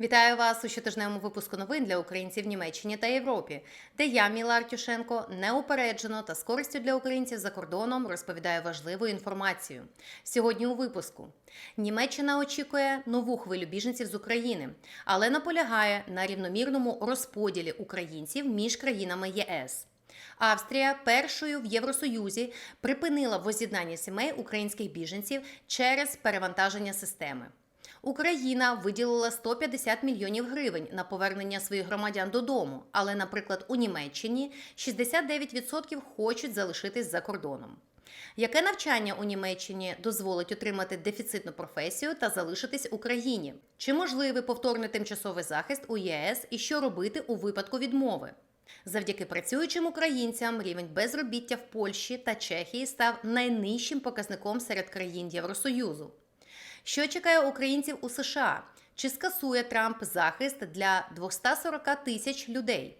Вітаю вас у щотижневому випуску новин для українців в Німеччині та Європі, де я, Міла Артюшенко, неупереджено та з користю для українців за кордоном розповідаю важливу інформацію. Сьогодні у випуску Німеччина очікує нову хвилю біженців з України, але наполягає на рівномірному розподілі українців між країнами ЄС. Австрія першою в Євросоюзі припинила воз'єднання сімей українських біженців через перевантаження системи. Україна виділила 150 мільйонів гривень на повернення своїх громадян додому, але, наприклад, у Німеччині 69% хочуть залишитись за кордоном. Яке навчання у Німеччині дозволить отримати дефіцитну професію та залишитись у країні? Чи можливий повторний тимчасовий захист у ЄС і що робити у випадку відмови? Завдяки працюючим українцям рівень безробіття в Польщі та Чехії став найнижчим показником серед країн Євросоюзу. Що чекає українців у США? Чи скасує Трамп захист для 240 тисяч людей?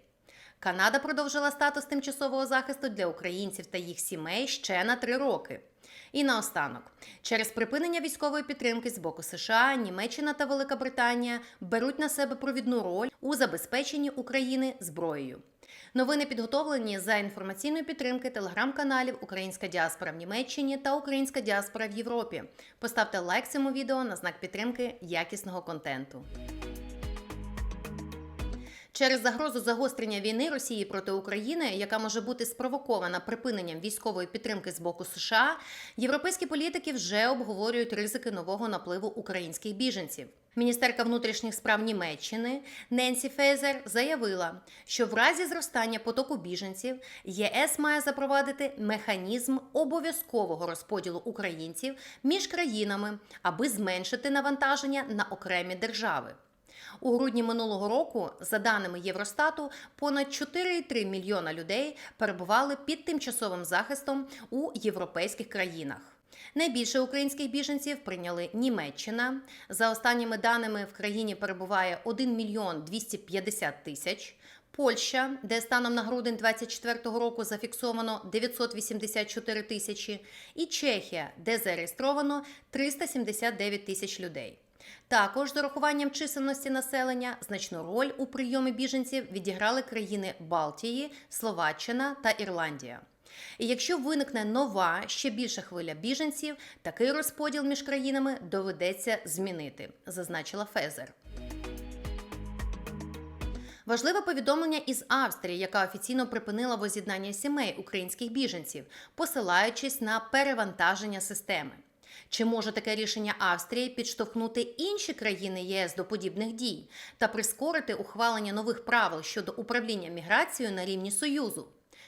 Канада продовжила статус тимчасового захисту для українців та їх сімей ще на три роки. І наостанок, через припинення військової підтримки з боку США, Німеччина та Велика Британія беруть на себе провідну роль у забезпеченні України зброєю. Новини підготовлені за інформаційної підтримки телеграм-каналів Українська діаспора в Німеччині та Українська діаспора в Європі. Поставте лайк цьому відео на знак підтримки якісного контенту. Через загрозу загострення війни Росії проти України, яка може бути спровокована припиненням військової підтримки з боку США, європейські політики вже обговорюють ризики нового напливу українських біженців. Міністерка внутрішніх справ Німеччини Ненсі Фейзер заявила, що в разі зростання потоку біженців ЄС має запровадити механізм обов'язкового розподілу українців між країнами, аби зменшити навантаження на окремі держави. У грудні минулого року, за даними Євростату, понад 4,3 мільйона людей перебували під тимчасовим захистом у європейських країнах. Найбільше українських біженців прийняли Німеччина. За останніми даними в країні перебуває 1 мільйон 250 тисяч. Польща, де станом на грудень 2024 року зафіксовано 984 тисячі, і Чехія, де зареєстровано 379 тисяч людей. Також з урахуванням чисельності населення значну роль у прийомі біженців відіграли країни Балтії, Словаччина та Ірландія. І якщо виникне нова ще більша хвиля біженців, такий розподіл між країнами доведеться змінити, зазначила Фезер. Важливе повідомлення із Австрії, яка офіційно припинила воз'єднання сімей українських біженців, посилаючись на перевантаження системи. Чи може таке рішення Австрії підштовхнути інші країни ЄС до подібних дій та прискорити ухвалення нових правил щодо управління міграцією на рівні Союзу?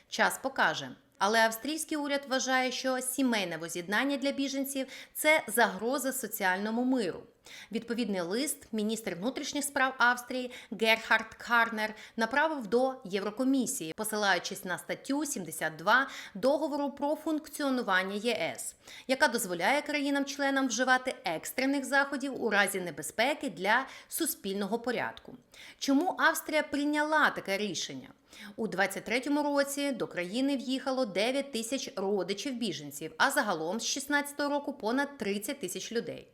Час покаже. Але австрійський уряд вважає, що сімейне воз'єднання для біженців це загроза соціальному миру. Відповідний лист міністр внутрішніх справ Австрії Герхард Карнер направив до Єврокомісії, посилаючись на статтю 72 договору про функціонування ЄС, яка дозволяє країнам-членам вживати екстрених заходів у разі небезпеки для суспільного порядку. Чому Австрія прийняла таке рішення? У 23-му році до країни в'їхало 9 тисяч родичів біженців, а загалом з 16-го року понад 30 тисяч людей.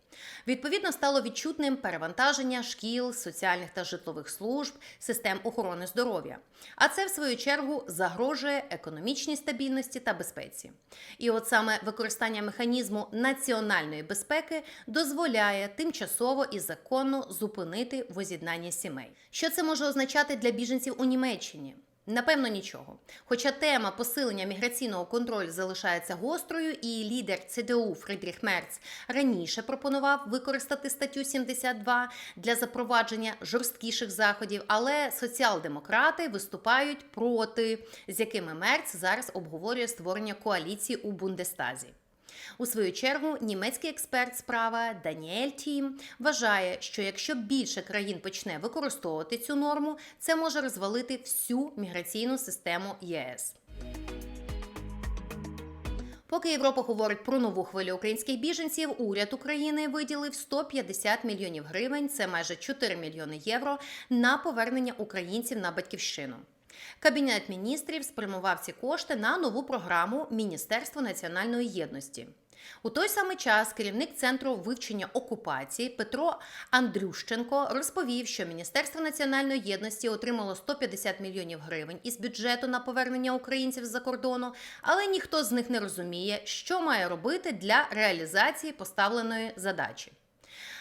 Відповідно, стало відчутним перевантаження шкіл, соціальних та житлових служб, систем охорони здоров'я. А це, в свою чергу, загрожує економічній стабільності та безпеці. І от саме використання механізму національної безпеки дозволяє тимчасово і законно зупинити воз'єднання сімей. Що це може означати для біженців у Німеччині? Напевно, нічого. Хоча тема посилення міграційного контролю залишається гострою, і лідер ЦДУ Фридріх Мерц раніше пропонував використати статтю 72 для запровадження жорсткіших заходів, але соціал-демократи виступають проти, з якими Мерц зараз обговорює створення коаліції у Бундестазі. У свою чергу німецький експерт справа Даніель Тім вважає, що якщо більше країн почне використовувати цю норму, це може розвалити всю міграційну систему ЄС. Поки Європа говорить про нову хвилю українських біженців, уряд України виділив 150 мільйонів гривень, це майже 4 мільйони євро, на повернення українців на батьківщину. Кабінет міністрів спрямував ці кошти на нову програму Міністерства національної єдності. У той самий час керівник центру вивчення окупації Петро Андрющенко розповів, що Міністерство національної єдності отримало 150 мільйонів гривень із бюджету на повернення українців з-за кордону, але ніхто з них не розуміє, що має робити для реалізації поставленої задачі.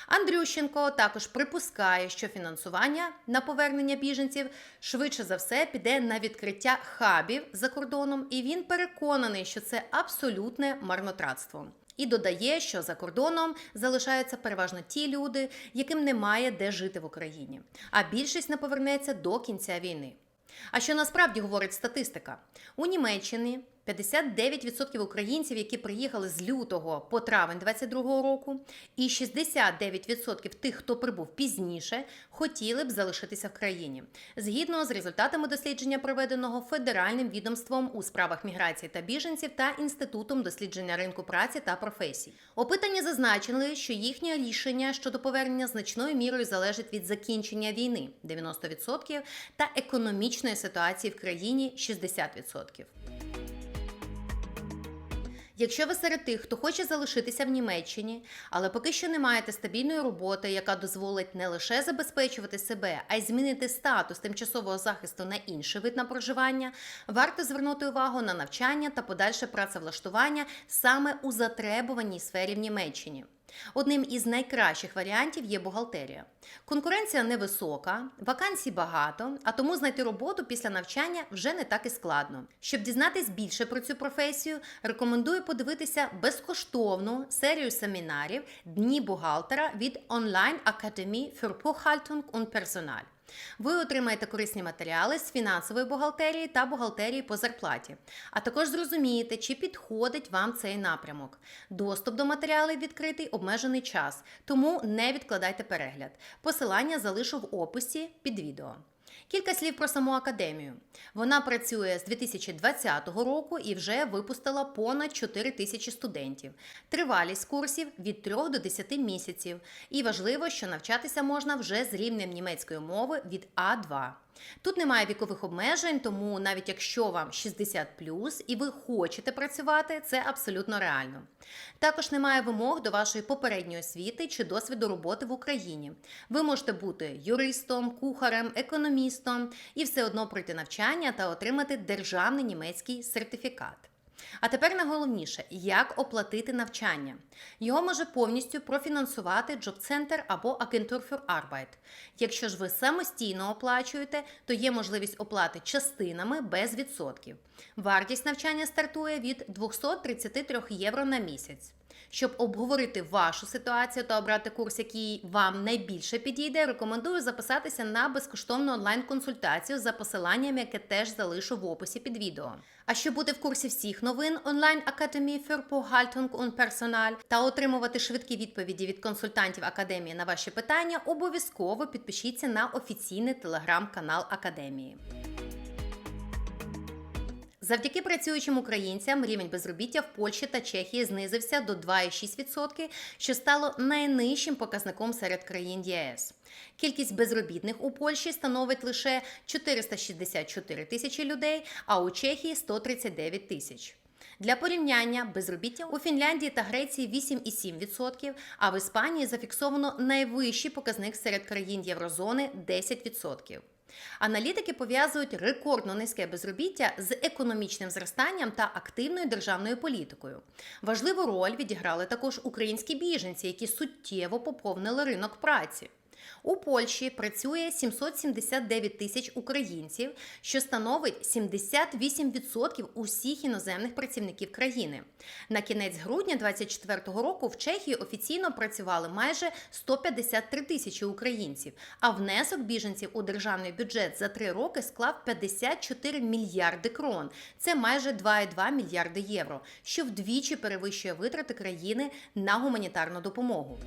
Андрющенко також припускає, що фінансування на повернення біженців швидше за все піде на відкриття хабів за кордоном, і він переконаний, що це абсолютне марнотратство. І додає, що за кордоном залишаються переважно ті люди, яким немає де жити в Україні, а більшість не повернеться до кінця війни. А що насправді говорить статистика? У Німеччині 59% українців, які приїхали з лютого по травень 22-го року, і 69% тих, хто прибув пізніше, хотіли б залишитися в країні. Згідно з результатами дослідження, проведеного федеральним відомством у справах міграції та біженців та інститутом дослідження ринку праці та професій. Опитані зазначили, що їхнє рішення щодо повернення значною мірою залежить від закінчення війни 90% та економічної ситуації в країні 60%. Якщо ви серед тих, хто хоче залишитися в Німеччині, але поки що не маєте стабільної роботи, яка дозволить не лише забезпечувати себе, а й змінити статус тимчасового захисту на інший вид на проживання, варто звернути увагу на навчання та подальше працевлаштування саме у затребуваній сфері в Німеччині. Одним із найкращих варіантів є бухгалтерія. Конкуренція невисока, вакансій багато, а тому знайти роботу після навчання вже не так і складно. Щоб дізнатись більше про цю професію, рекомендую подивитися безкоштовну серію семінарів Дні бухгалтера від Online Academy für Buchhaltung und Personal. Ви отримаєте корисні матеріали з фінансової бухгалтерії та бухгалтерії по зарплаті, а також зрозумієте, чи підходить вам цей напрямок. Доступ до матеріалів відкритий обмежений час, тому не відкладайте перегляд. Посилання залишу в описі під відео. Кілька слів про саму академію. Вона працює з 2020 року і вже випустила понад 4 тисячі студентів. Тривалість курсів від 3 до 10 місяців. І важливо, що навчатися можна вже з рівнем німецької мови від А2. Тут немає вікових обмежень, тому навіть якщо вам 60 і ви хочете працювати, це абсолютно реально. Також немає вимог до вашої попередньої освіти чи досвіду роботи в Україні. Ви можете бути юристом, кухарем, економістом і все одно пройти навчання та отримати державний німецький сертифікат. А тепер найголовніше, як оплатити навчання. Його може повністю профінансувати Джоб-центр або Agentur für Arbeit. Якщо ж ви самостійно оплачуєте, то є можливість оплати частинами без відсотків. Вартість навчання стартує від 233 євро на місяць. Щоб обговорити вашу ситуацію та обрати курс, який вам найбільше підійде, рекомендую записатися на безкоштовну онлайн-консультацію за посиланням, яке теж залишу в описі під відео. А щоб бути в курсі всіх новин онлайн Академії für Buchhaltung und Personal та отримувати швидкі відповіді від консультантів академії на ваші питання, обов'язково підпишіться на офіційний телеграм-канал Академії. Завдяки працюючим українцям рівень безробіття в Польщі та Чехії знизився до 2,6%, що стало найнижчим показником серед країн ЄС. Кількість безробітних у Польщі становить лише 464 тисячі людей, а у Чехії 139 тисяч. Для порівняння безробіття у Фінляндії та Греції 8,7%, а в Іспанії зафіксовано найвищий показник серед країн Єврозони 10%. Аналітики пов'язують рекордно низьке безробіття з економічним зростанням та активною державною політикою. Важливу роль відіграли також українські біженці, які суттєво поповнили ринок праці. У Польщі працює 779 тисяч українців, що становить 78% усіх іноземних працівників країни. На кінець грудня 2024 року в Чехії офіційно працювали майже 153 тисячі українців, а внесок біженців у державний бюджет за три роки склав 54 мільярди крон. Це майже 2,2 мільярди євро, що вдвічі перевищує витрати країни на гуманітарну допомогу.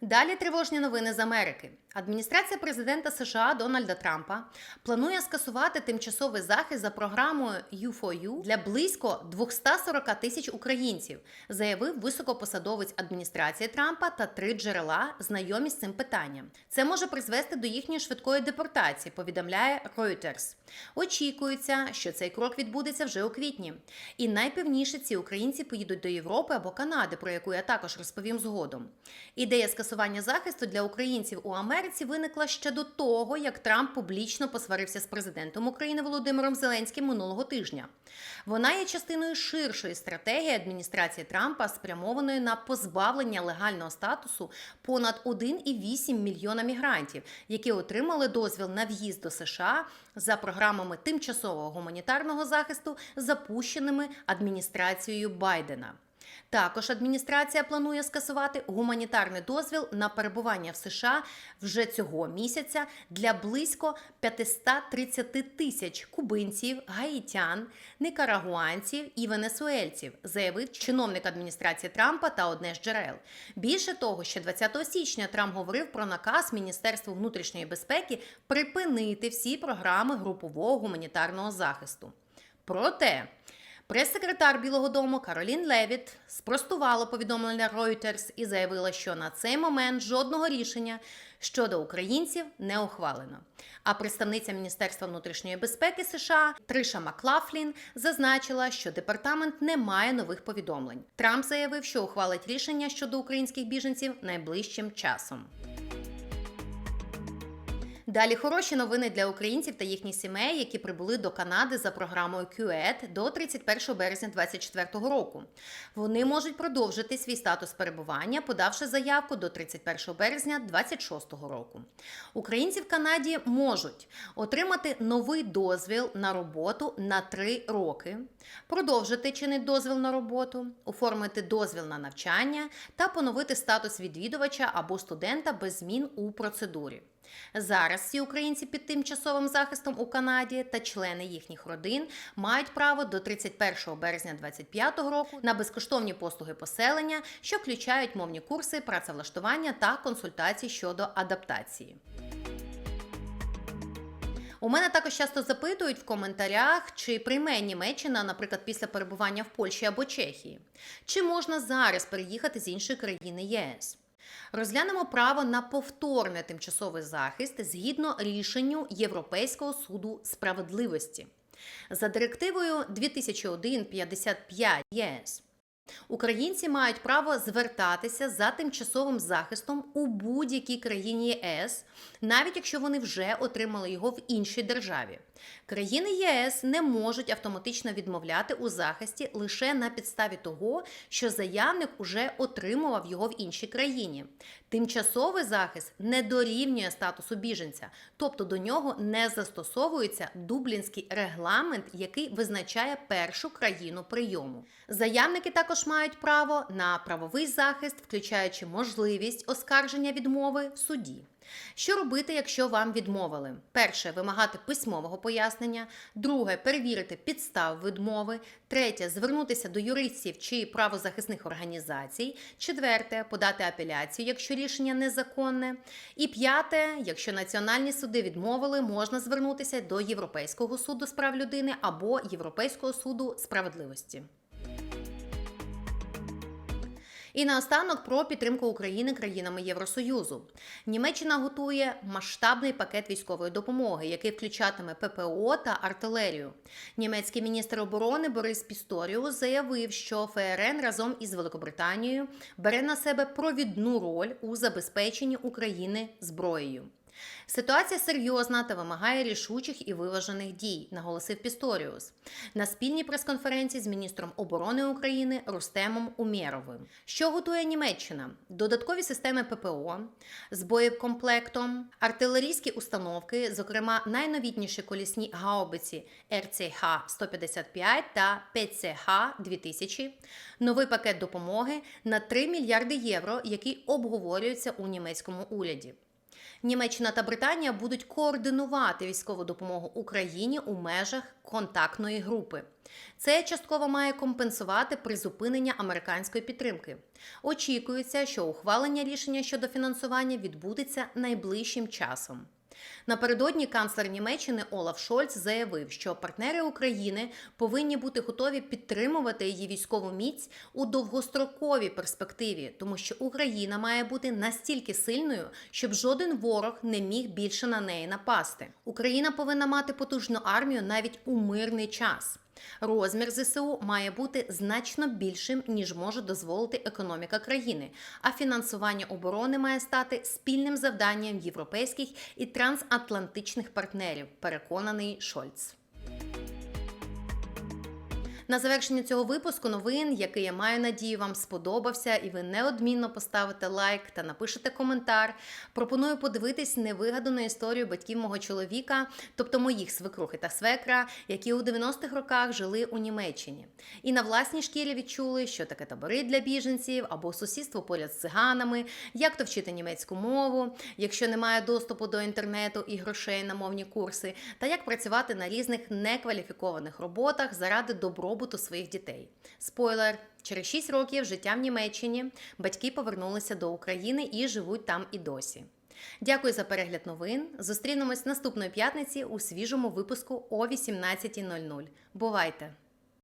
Далі тривожні новини з Америки. Адміністрація президента США Дональда Трампа планує скасувати тимчасовий захист за програмою U4U для близько 240 тисяч українців, заявив високопосадовець адміністрації Трампа та три джерела, знайомі з цим питанням. Це може призвести до їхньої швидкої депортації, повідомляє Reuters. Очікується, що цей крок відбудеться вже у квітні. І найпевніше ці українці поїдуть до Європи або Канади, про яку я також розповім згодом. Ідея скасування захисту для українців у Америці виникла ще до того, як Трамп публічно посварився з президентом України Володимиром Зеленським минулого тижня. Вона є частиною ширшої стратегії адміністрації Трампа, спрямованої на позбавлення легального статусу понад 1,8 мільйона мігрантів, які отримали дозвіл на в'їзд до США за програмами тимчасового гуманітарного захисту, запущеними адміністрацією Байдена. Також адміністрація планує скасувати гуманітарний дозвіл на перебування в США вже цього місяця для близько 530 тисяч кубинців, гаїтян, никарагуанців і венесуельців, заявив чиновник адміністрації Трампа та одне з джерел. Більше того, ще 20 січня Трамп говорив про наказ Міністерству внутрішньої безпеки припинити всі програми групового гуманітарного захисту. Проте Прес-секретар Білого Дому Каролін Левіт спростувала повідомлення Reuters і заявила, що на цей момент жодного рішення щодо українців не ухвалено. А представниця Міністерства внутрішньої безпеки США Триша Маклафлін зазначила, що департамент не має нових повідомлень. Трамп заявив, що ухвалить рішення щодо українських біженців найближчим часом. Далі хороші новини для українців та їхніх сімей, які прибули до Канади за програмою QED до 31 березня 2024 року. Вони можуть продовжити свій статус перебування, подавши заявку до 31 березня 2026 року. Українці в Канаді можуть отримати новий дозвіл на роботу на 3 роки, продовжити чинити дозвіл на роботу, оформити дозвіл на навчання та поновити статус відвідувача або студента без змін у процедурі. Зараз всі українці під тимчасовим захистом у Канаді та члени їхніх родин мають право до 31 березня 2025 року на безкоштовні послуги поселення, що включають мовні курси, працевлаштування та консультації щодо адаптації. У мене також часто запитують в коментарях, чи прийме Німеччина, наприклад, після перебування в Польщі або Чехії, чи можна зараз переїхати з іншої країни єС. Розглянемо право на повторний тимчасовий захист згідно рішенню Європейського суду справедливості за директивою 2001-55 ЄС. Українці мають право звертатися за тимчасовим захистом у будь-якій країні ЄС, навіть якщо вони вже отримали його в іншій державі. Країни ЄС не можуть автоматично відмовляти у захисті лише на підставі того, що заявник уже отримував його в іншій країні. Тимчасовий захист не дорівнює статусу біженця, тобто до нього не застосовується дублінський регламент, який визначає першу країну прийому. Заявники також мають право на правовий захист, включаючи можливість оскарження відмови в суді. Що робити, якщо вам відмовили? Перше вимагати письмового пояснення, друге перевірити підстав відмови, третє звернутися до юристів чи правозахисних організацій, четверте подати апеляцію, якщо рішення незаконне. І п'яте, якщо національні суди відмовили, можна звернутися до Європейського суду з прав людини або Європейського суду справедливості. І наостанок про підтримку України країнами Євросоюзу. Німеччина готує масштабний пакет військової допомоги, який включатиме ППО та артилерію. Німецький міністр оборони Борис Пісторіус заявив, що ФРН разом із Великобританією бере на себе провідну роль у забезпеченні України зброєю. Ситуація серйозна та вимагає рішучих і виважених дій, наголосив Пісторіус на спільній прес-конференції з міністром оборони України Рустемом Умєровим. Що готує Німеччина? Додаткові системи ППО з боєкомплектом, артилерійські установки, зокрема найновітніші колісні гаубиці РЦХ 155 та ПЦХ 2000, новий пакет допомоги на 3 мільярди євро, який обговорюється у німецькому уряді. Німеччина та Британія будуть координувати військову допомогу Україні у межах контактної групи. Це частково має компенсувати призупинення американської підтримки. Очікується, що ухвалення рішення щодо фінансування відбудеться найближчим часом. Напередодні канцлер Німеччини Олаф Шольц заявив, що партнери України повинні бути готові підтримувати її військову міць у довгостроковій перспективі, тому що Україна має бути настільки сильною, щоб жоден ворог не міг більше на неї напасти. Україна повинна мати потужну армію навіть у мирний час. Розмір ЗСУ має бути значно більшим, ніж може дозволити економіка країни. А фінансування оборони має стати спільним завданням європейських і трансатлантичних партнерів, переконаний Шольц. На завершення цього випуску новин, який я маю надію, вам сподобався, і ви неодмінно поставите лайк та напишете коментар. Пропоную подивитись невигадану історію батьків мого чоловіка, тобто моїх свекрухи та свекра, які у 90-х роках жили у Німеччині. І на власній шкірі відчули, що таке табори для біженців або сусідство поряд з циганами, як то вчити німецьку мову, якщо немає доступу до інтернету і грошей на мовні курси, та як працювати на різних некваліфікованих роботах заради добробуту своїх дітей. Спойлер. Через 6 років життя в Німеччині батьки повернулися до України і живуть там і досі. Дякую за перегляд новин. Зустрінемось наступної п'ятниці у свіжому випуску о 18.00. Бувайте!